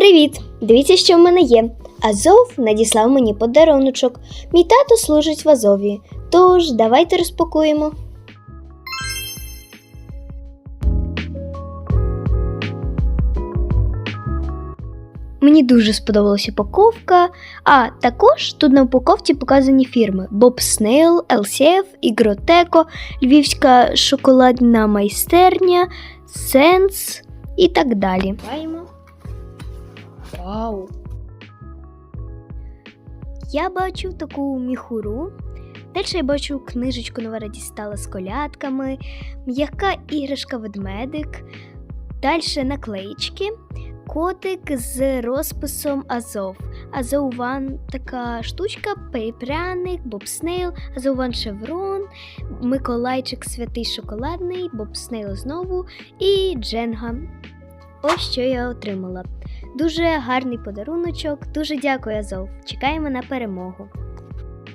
Привіт! Дивіться, що в мене є. Азов надіслав мені подаруночок. Мій тато служить в Азові. Тож давайте розпакуємо. Мені дуже сподобалася упаковка. А також тут на упаковці показані фірми Bob Snail, LCF, Ігротеко, Львівська шоколадна майстерня, Сенс і так далі. Вау! Я бачу таку міхуру. Далі я бачу книжечку нова дістала з колядками, м'яка іграшка ведмедик, далі наклеїчки, котик з розписом Азов. Азован така штучка, пейпряник, Боб Снейл, Азов Шеврон, Миколайчик святий шоколадний, Боб Снейл знову і Дженга. Ось що я отримала. Дуже гарний подаруночок. Дуже дякую, Азов. Чекаємо на перемогу.